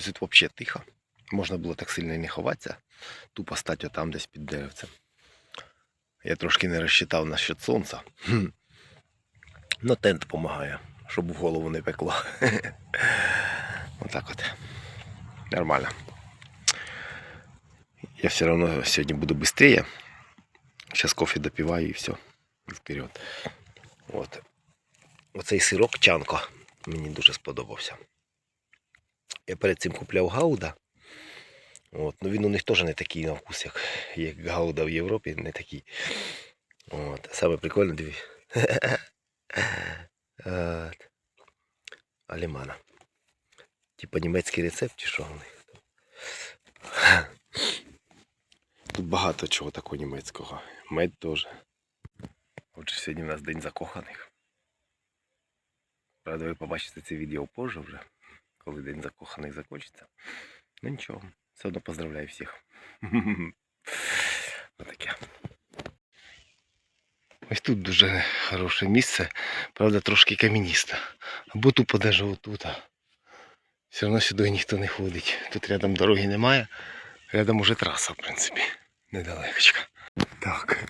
Щось тут взагалі тихо. Можна було так сильно і не ховатися. Тупо стати отам десь під деревцем. Я трошки не розчитав насчет сонця. Хм. Ну, тент допомагає, щоб в голову не пекло. Отак от. Нормально. Я все равно сьогодні буду быстрее. Сейчас кофе допиваю і все. Вперед. От. Оцей сирок чанко мені дуже сподобався. Я перед цим купляв гауда. От. Ну він у них теж не такий на вкус, як, як гауда в Європі, не такий. От. Саме прикольне, диві. Алімана. Типа німецький рецепт чи що них? Тут багато чого такого німецького. Мед теж. Отже, сьогодні у нас день закоханих. Правда, ви побачите це відео позже вже, коли день закоханих закінчиться. Ну нічого, все одно поздравляю всіх. Отаке. Ось тут дуже хороше місце, правда, трошки кам'яністе. Або тупо даже отут. Все одно сюди ніхто не ходить. Тут рядом дороги немає. Рядом уже траса, в принципі. Недалечко. Так.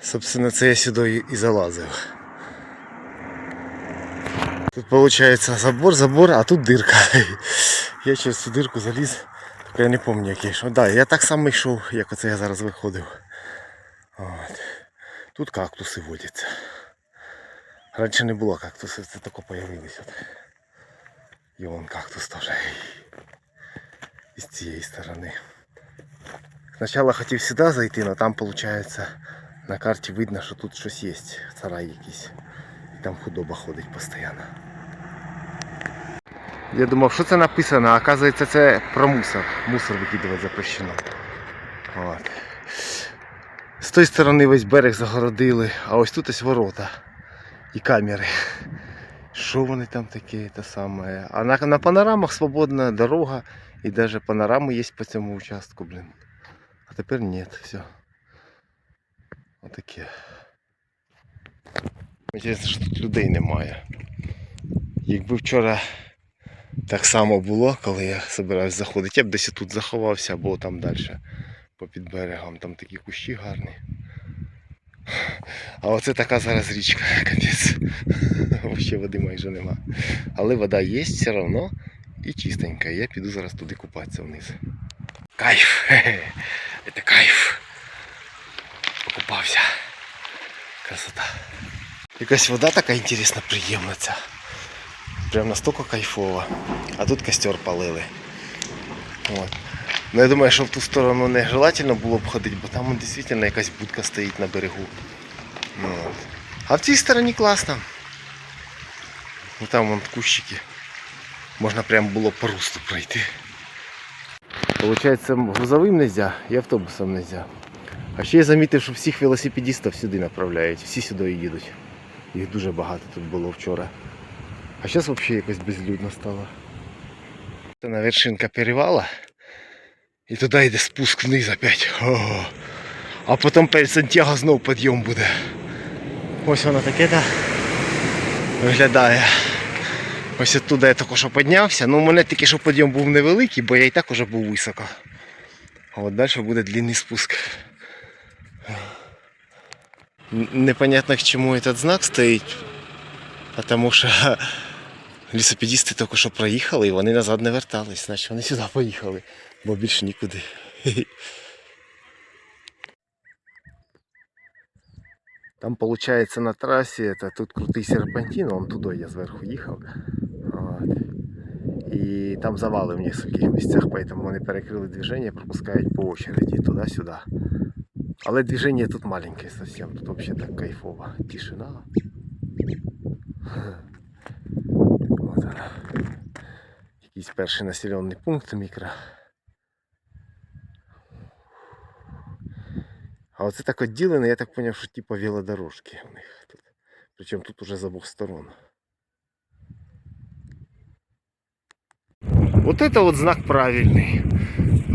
Собственно, це я сюди і залазив. Тут виходить забор, забор, а тут дирка. Я через цю дирку заліз, тільки я не пам'ятаю який. Що. Да, я так само йшов, як оце я зараз виходив. От. Тут кактуси водяться. Раніше не було кактусів, це тільки появились. От. І вон кактус теж. І цієї сторони. Спочатку хотів сюди зайти, але там виходить на карті видно, що тут щось є, сарай якийсь. Там худоба ходить постійно. Я думав, що це написано, а оказується це про мусор. Мусор викидувати запрещено. От. З тої сторони весь берег загородили, а ось тут ось ворота і камери. Що вони там такі, те саме. А на, на панорамах свободна дорога і навіть панорами є по цьому участку, блін. А тепер ні, все. Отаке. Інтересно, що тут людей немає. Якби вчора так само було, коли я збирався заходити, я б десь тут заховався або там далі попід берегом, там такі кущі гарні. А оце така зараз річка, капець. Взагалі води майже нема. Але вода є все одно і чистенька. Я піду зараз туди купатися вниз. Кайф! Це кайф. Покупався. Красота. Якась вода така інтересна, приємна ця. Прям настільки кайфова. А тут костер палили. От. Ну я думаю, що в ту сторону не желательно було б ходити, бо там дійсно якась будка стоїть на берегу. Ну, от. А в цій стороні класно. Ну там вон кущики. Можна прям було по русту пройти. Получається, грузовим нельзя і автобусом нельзя. А ще я замітив, що всіх велосипедистів сюди направляють, всі сюди їдуть. Їх дуже багато тут було вчора. А зараз взагалі якось безлюдно стало. Це на вершинка перевала. І туди йде спуск вниз опять. Ого. А потім перед Сантьяго знов підйом буде. Ось воно таке да виглядає. Ось оттуда я що піднявся. Ну у мене тільки що підйом був невеликий, бо я і так уже був високо. А от далі буде длинний спуск. Непонятно к чему этот знак стоїть, потому що лісопедисти тільки що проїхали і вони назад не вертались, значить вони сюди поїхали, бо більше нікуди. Там получается на трассе, это тут крутий серпантин, он туди я зверху їхав. От. І там завали в нескольких місцях, поэтому вони перекрили движение, пропускають по очереди туди-сюди. Але движение тут маленькое совсем, тут вообще так кайфово. Тишина. Вот она. Якийсь перший населений пункт мікро. А оце так відділено, я так зрозумів, що типу велодорожки у них тут. Причому тут уже з обох сторон. Вот это вот знак правильный.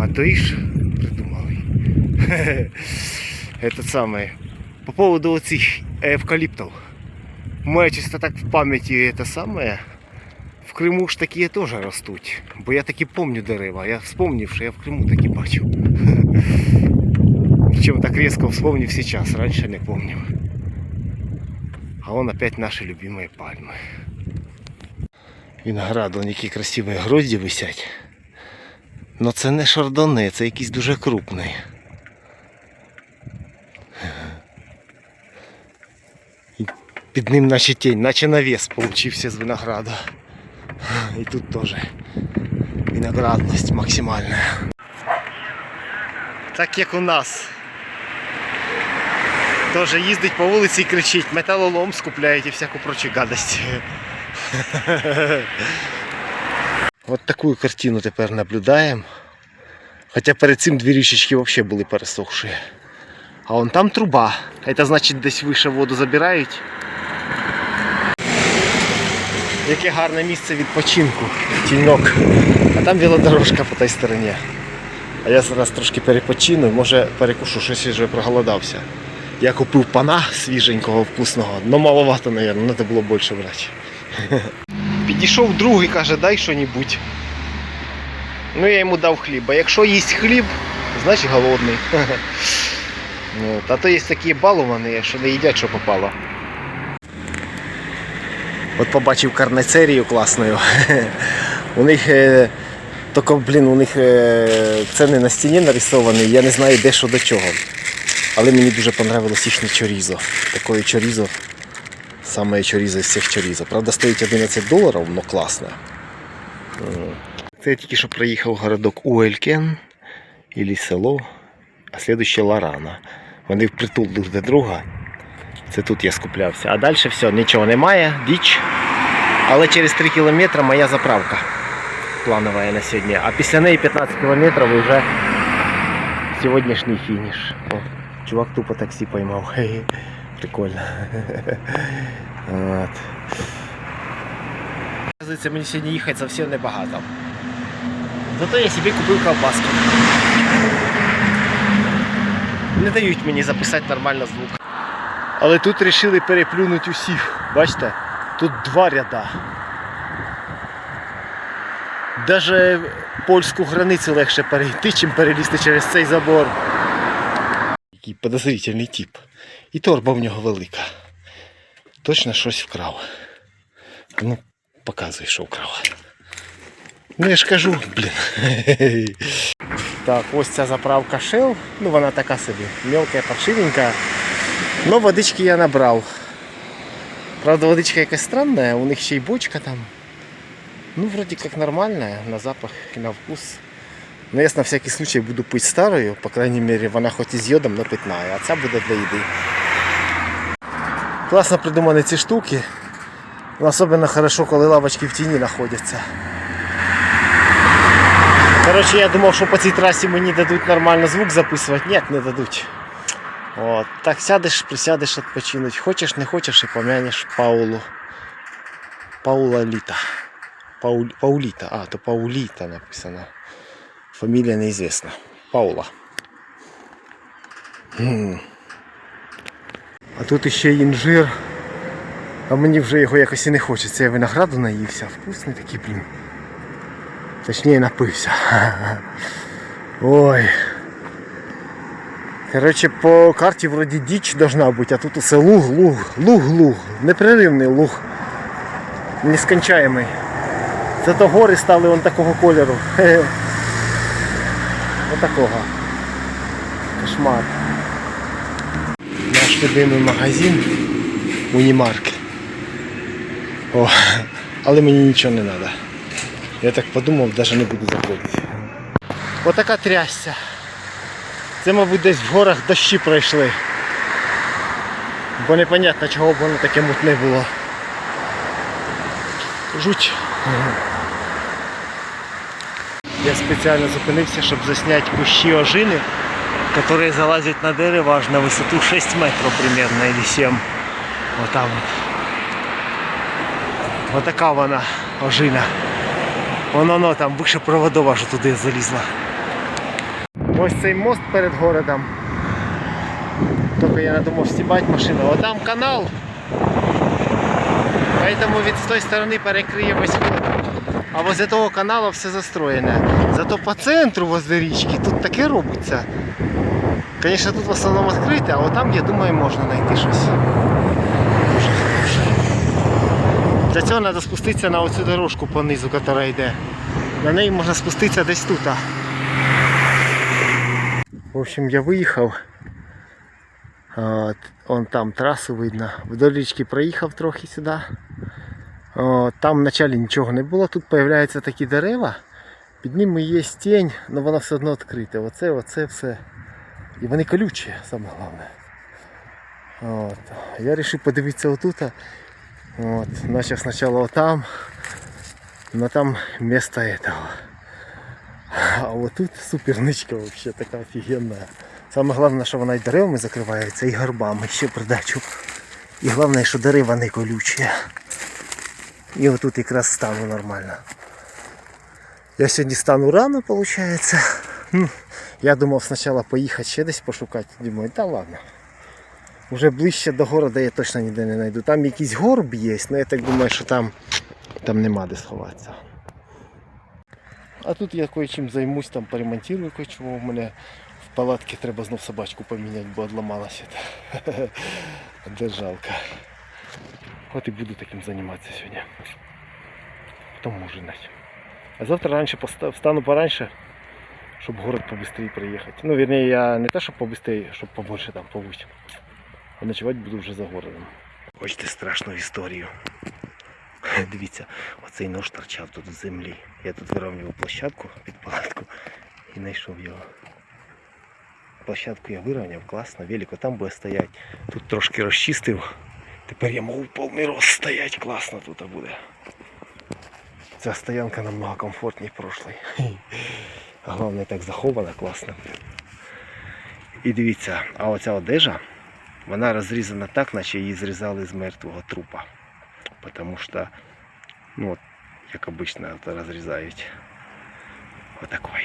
А то ишь придумали. Этот самый. По поводу вот этих эвкалиптов. У меня чисто так в памяти это самое. В Криму ж такі теж ростуть. Бо я таки помню дерева. Я вспомнив, що я в Криму такі бачив. Причем так резко вспомнив сейчас, раньше не помнил. А вон опять наши любимые пальмы. Виноград, які красиві грозді висять. Но це не шардоне, це якийсь дуже крупний. Під ним наче тінь, наче навіс получився з винограда. І тут теж виноградність максимальна. Так як у нас. Тоже їздить по вулиці і кричить, металолом скупляють і всяку прочу гадость. От таку картину тепер наблюдаємо. Хоча перед цим дві річечки взагалі були пересохші. А вон там труба. Це значить десь вище воду забирають. Яке гарне місце відпочинку, тіньок. А там велодорожка по той стороні. А я зараз трошки перепочину, може перекушу, щось вже проголодався. Я купив пана свіженького, вкусного, але маловато, мабуть, треба було більше брати. Підійшов другий, каже, дай що-небудь. Ну я йому дав хліб. А якщо їсть хліб, значить голодний. От. А то є такі балувані, що не їдять, що попало. От побачив карнецерію класною. У них е, тільки, блін, у них е, ціни на стіні нарисовані, я не знаю де що до чого. Але мені дуже понравилось їхнє чорізо. Такое чорізо, саме чорізо з всіх чорізо. Правда, стоїть 11 доларів, але класне. Це я тільки що проїхав городок Уелькен, або село, а слідуще Ларана. Вони впритул друг до друга. Це тут я скуплявся. А далі все, нічого немає, діч. Але через 3 кілометри моя заправка планова на сьогодні. А після неї 15 кілометрів і вже сьогоднішній фініш. О, чувак тупо таксі поймав. Прикольно. Оказується, мені сьогодні їхати зовсім небагато. Зато я собі купив ковбаски. Не дають мені записати нормально звук. Але тут вирішили переплюнути усіх. Бачите? Тут два ряда. Даже польську границю легше перейти, чим перелізти через цей забор. Який подозрительний тип. І торба в нього велика. Точно щось вкрав. Ну, показуй, що вкрав. Ну я ж кажу, блін. Так, ось ця заправка Shell. Ну вона така собі. Мелка, паршивенька. Но водички я набрав. Правда, водичка якась странная, у них ще й бочка там. Ну, вроде как нормальная, на запах и на вкус. Но я на всякий случай буду пить старую, по крайней мере, вона хоч і з йодом, но питная, а ця буде для їди. Класно придумані ці штуки. Ну, Особенно хорошо, коли лавочки в тіні знаходяться. Коротше, я думав, що по цій трасі мені дадуть нормально звук записувати. Ні, не дадуть. От, так сядеш, присядеш відпочинуть. Хочеш, не хочеш і помянеш Паулу. Паула Літа. Пауль, Пауліта. А, то Пауліта написано. Фамілія неізвісна. Паула. М. А тут іще інжир. А мені вже його якось і не хочеться. Я винограду наївся. Вкусний такий, блін. Точніше напився. Ой. Короче, по карті вроді діч должна бути, а тут усе луг, луг, луг, луг. Непреривний луг. Нескончаємий. Зато гори стали он такого кольору. Хе-хе. Отакого. Кошмар. Наш любимий магазин Унімарк. О, але мені нічого не треба. Я так подумав, навіть не буду заходити. Отака трясся. Це, мабуть, десь в горах дощі пройшли. Бо непонятно, чого б воно таке мутне було. Жуть. Я спеціально зупинився, щоб засняти кущі ожини, які залазять на дерево аж на висоту 6 метрів примерно, или 7. Вот там вот. Така вона ожина. Воно воно там вище проводов аж туди залізла. Ось цей мост перед городом. Тільки я надумав стібати машину. А там канал. Поэтому від з тої сторони перекриє весь ход. А возле того каналу все застроєне. Зато по центру возле річки тут таке робиться. Звісно, тут в основному відкрите, а от там, я думаю, можна знайти щось. Для цього треба спуститися на оцю дорожку по низу, яка йде. На неї можна спуститися десь тут. В общем, я виїхав. От, он там трасу видно. Вдоль річки проїхав трохи сюди. О, там вначалі нічого не було, тут з'являються такі дерева. Під ними є тінь, але вона все одно відкрита. Оце, оце все. І вони колючі, саме головне. От. Я вирішив подивитися отут. От. Начав спочатку отам, но там место этого. А вот тут суперничка вообще така офігенна. Саме головне, що вона і деревами закривається, і горбами ще придачу. І головне, що дерева не колючі. І отут якраз стану нормально. Я сьогодні стану рано, виходить. Ну, Я думав спочатку поїхати ще десь пошукати. Думаю, та ладно. Уже ближче до города я точно ніде не знайду. Там якийсь горб є, але я так думаю, що там, там нема де сховатися. А тут я кое-чим займусь, там поремонтирую кое-чого. У мене в палатці треба знов собачку поміняти, бо одламалася. Де жалко. От і буду таким займатися сьогодні. Потім ужинать. А завтра раніше встану пораньше, щоб город побыстрее приїхати. Ну, вірніше, я не те, щоб побыстрее, щоб побольше там побути. А ночувати буду вже за городом. Хочете страшну історію. Дивіться, оцей нож торчав тут в землі. Я тут вирівнював площадку під палатку і знайшов його. Площадку я вирівняв, класно, велико там буде стояти. Тут трошки розчистив. Тепер я можу повний рост стояти, класно тут буде. Ця стоянка намного комфортніше прошлої. А головне так захована, класно. І дивіться, а оця одежа, вона розрізана так, наче її зрізали з мертвого трупа. Потому что, ну вот, как обычно это разрезают. Вот такой.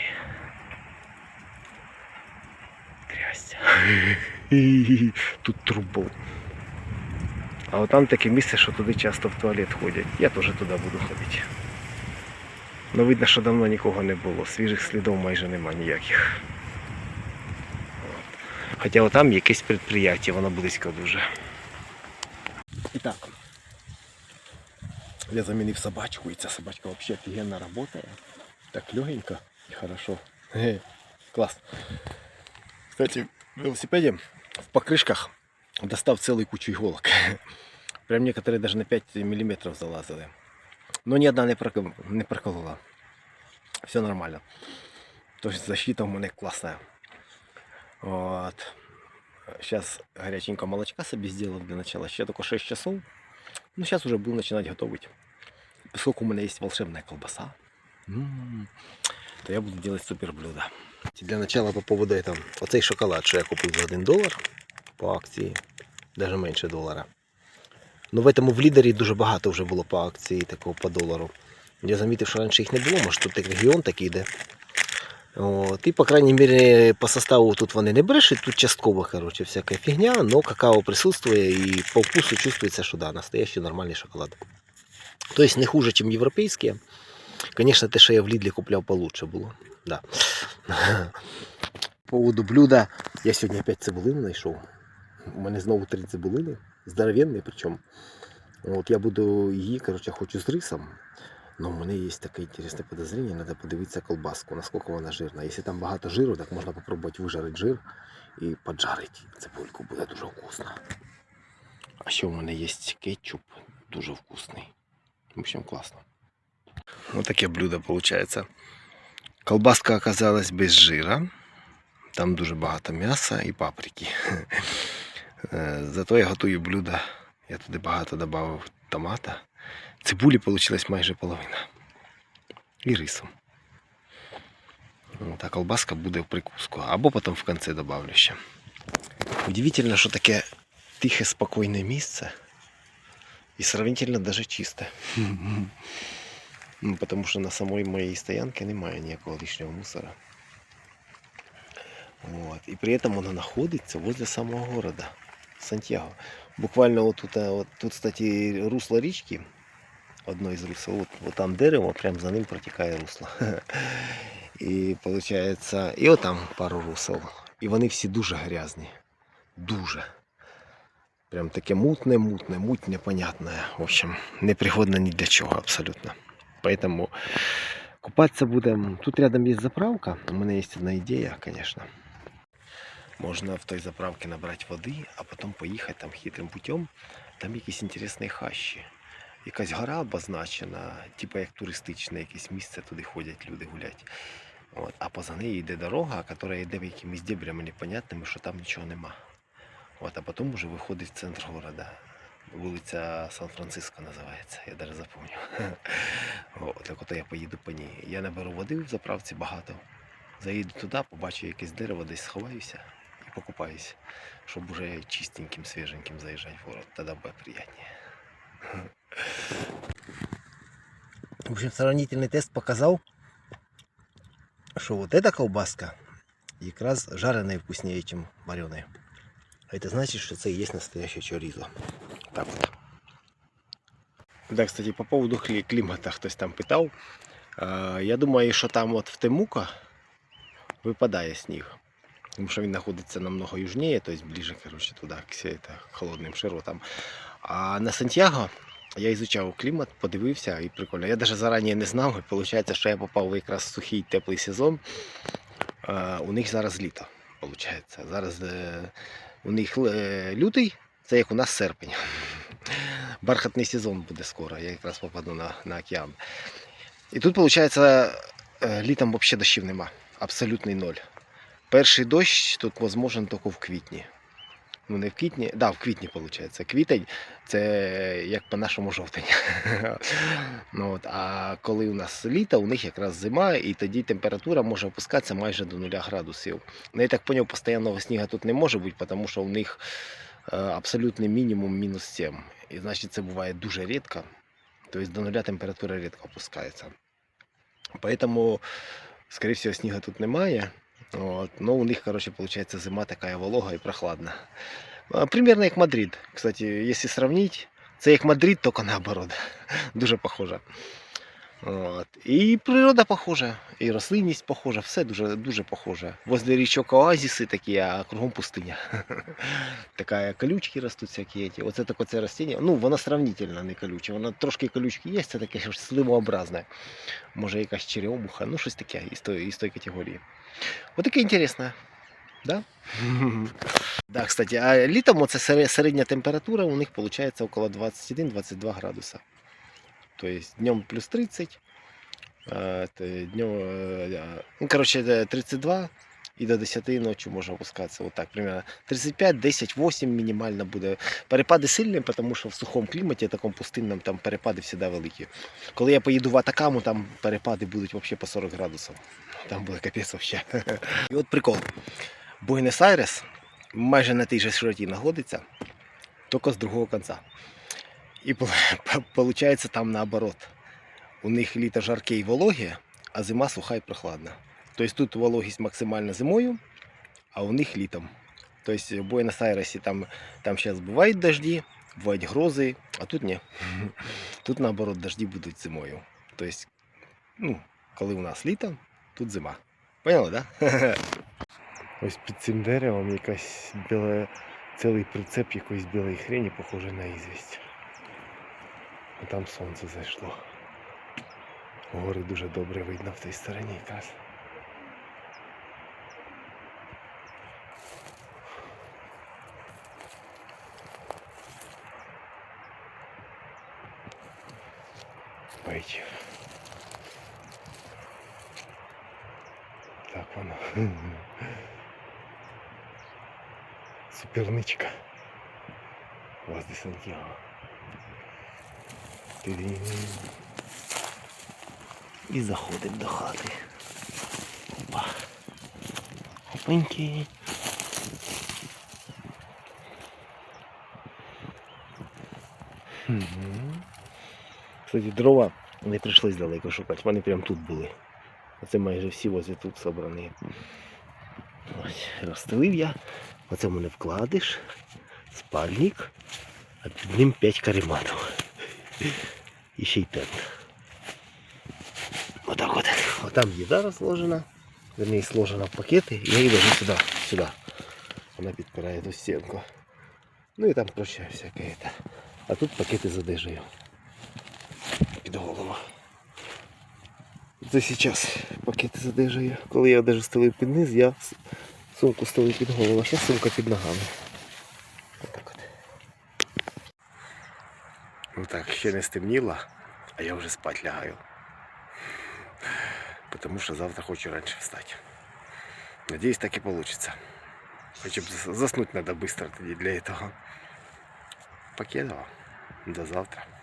Грязь. Тут труба. А от там таке місце, що туди часто в туалет ходять. Я теж туди буду ходити. Ну видно, що давно нікого не було. Свіжих слідів майже нема ніяких. Хоча отам якесь підприємство, воно близько дуже. І так. Я замінив собачку, і ця собачка взагалі офігенно працює. Так легенько і хорошо. Ге, клас. Кстати, в велосипеде в покрышках достав целую кучу иголок. Прям некоторые даже на 5 миллиметров залазили. Но ни одна не, не проколола. Все нормально. То есть защита у мене классная. Вот. Сейчас горяченького молочка себе сделал для начала. Ще только 6 часов. Ну, сейчас уже буду начинать готовить. Поскольку у меня есть волшебная колбаса, то я буду делать супер блюдо. Для начала по поводу этого. Оцей шоколад, що я купив за 1 долар по акції, навіть менше долара. Ну в этому в лідері дуже багато вже було по акції такого по долару. Я замітив, що раніше їх не було, може тут регіон такий йде. От, і, по крайній мірі, по составу тут вони не брешуть, тут частково короче, всяка фігня, але какао присутствує і по вкусу чувствується, що да, настоящий нормальний шоколад. Тобто не хуже, ніж європейські. Звісно, те, що я в Лідлі купляв, получше було. Да. По поводу блюда, я сьогодні опять цибулину знайшов. У мене знову три цибулини, здоровенні причому. От я буду її, коротше, хочу з рисом. Но у мене є таке інтересне подозріння, треба подивитися колбаску, наскільки вона жирна. Якщо там багато жиру, так можна спробувати вижарити жир і поджарити цибульку, буде дуже вкусно. А ще у мене є кетчуп, дуже вкусний. В общем, класно. Вот таке блюдо виходить. Колбаска оказалась без жира. Там дуже багато м'яса і паприки. Е, Зато я готую блюдо. Я туди багато додав томата. Цибулі вийшла майже половина. І рисом. Та колбаска буде в прикуску. Або потім в кінці добавлю ще. Удивительно, що таке тихе, спокійне місце. І сравнительно даже чисте. Ну, потому що на самой моїй стоянці немає ніякого лишнього мусора. Вот. І при этом воно знаходиться возле самого города. Сантьяго. Буквально от тут, от, тут, кстати, русло річки. Одно із русел. От, там дерево, прямо за ним протікає русло. І виходить, і отам пару русел. І вони всі дуже грязні. Дуже. Прям таке мутне, мутне, муть непонятне. В общем, непригодне ні для чого абсолютно. Поэтому купатися будемо. Тут рядом є заправка. У мене є одна ідея, звісно. Можна в той заправці набрати води, а потім поїхати там хитрим путем. Там якісь інтересні хащі. Якась гора обозначена, типу як туристичне якесь місце, туди ходять люди гуляти. От, а поза нею йде дорога, яка йде якимись дебрями непонятними, що там нічого нема. От, а потім вже виходить в центр города. Вулиця Сан-Франциско називається, я навіть запам'ятав. Так от я поїду по ній. Я наберу води в заправці багато. Заїду туди, побачу якесь дерево, десь сховаюся і покупаюся, щоб уже чистеньким, свіженьким заїжджати в город. Тоді буде приємніше. В общем, сравнительный тест показал, что вот эта колбаска якраз жареная вкуснее, чем вареная. А это значит, что это и есть настоящее чоризо. Так вот. Да, кстати, по поводу хлі- клімата хтось там питав. Е, Я думаю, що там от в Темука випадає сніг. Тому що він знаходиться намного южніше, тобто ближе, короче, туди, к сі- это, холодним широтам. А на Сантьяго я изучав клімат, подивився і прикольно. Я навіть зарані не знав, і виходить, що я попав в якраз сухий теплий сезон. Е, У них зараз літо. Виходить. Зараз е, у них е, лютий, це як у нас серпень. Бархатний сезон буде скоро, я якраз попаду на, на океан. І тут, виходить, літом взагалі дощів нема. Абсолютний ноль. Перший дощ тут можливо тільки в квітні. Ну не в квітні, да, в квітні виходить. Квітень це як по-нашому жовтень. ну, от, а коли у нас літо, у них якраз зима, і тоді температура може опускатися майже до 0 градусів. Ну, я так зрозумів, постійного снігу тут не може бути, тому що у них е, абсолютний мінімум мінус 7. І значить це буває дуже рідко. Тобто до нуля температура рідко опускається. Поэтому, скорее всего, снігу тут немає. От. Но у них, короче, получается зима такая волога и прохладна. Примерно як Мадрид. Кстати, если сравнить, це як Мадрид, только наоборот. Дуже похоже. От. І природа похожа, і рослинність похожа, все дуже, дуже похоже. Возле річок оазіси такі, а кругом пустиня. така колючки ростуть всякі. Ті. Оце таке це ростіння. Ну, воно сравнительно не колюче. Воно трошки колючки є, це таке щось сливообразне. Може якась черемуха, ну щось таке із тої, із тої категорії. Отаке інтересне. Да? да, кстати, а літом оце середня температура у них виходить около 21-22 градуса. То есть днем плюс 30, днем, э, ну, короче, 32 і до 10 ночі може опускатися. Вот так, примерно 35, 10, 8 мінімально буде. Перепади сильні, тому що в сухому кліматі, такому пустинному, там перепади завжди великі. Коли я поїду в Атакаму, там перепади будуть взагалі по 40 градусів. Там буде капець вообще. І от прикол. Буенос-Айрес майже на тій же широті знаходиться, тільки з другого кінця. І виходить там наоборот. У них літо жарке і вологе, а зима суха і прохладна. Тобто тут вологість максимальна зимою, а у них літом. Тобто в Буенос-Айресі там, там зараз бувають дожді, бувають грози, а тут ні. Тут наоборот дожді будуть зимою. Тобто, ну, коли у нас літо, тут зима. Поняли, так? Да? Ось під цим деревом якась біла, цілий прицеп якоїсь білої хрені, похоже на ізвість. А там сонце зайшло. Гори дуже добре видно в тій стороні якраз. Вечір. Так воно. Суперничка. Вас де Сантьяго. І заходимо до хати. Опа. Опаньки. Мгм. Кстати, дрова не прийшлось далеко шукати, вони прямо тут були. Оце майже всі возле тут собрані. Ось, розстелив я. Оце в мене вкладиш. спальник, а під ним 5 карематів. І ще й тент. Отак от. А там їда розложена. Вернее, сложена в пакети. Я її ложу сюди, сюди. Вона підпирає ту стінку. Ну і там прочее всяке. это. А тут пакети з одежею. Під голову. Це зараз пакети з одежею. Коли я одежу стелив під низ, я сумку стелив під голову, а зараз сумка під ногами. Отак от. Ну так, ще не стемніло, а я вже спать лягаю. Потому що завтра хочу раніше встати. Надеюсь, так и получится. Хоча б заснути надо быстро тоді для этого. Покедова. До завтра.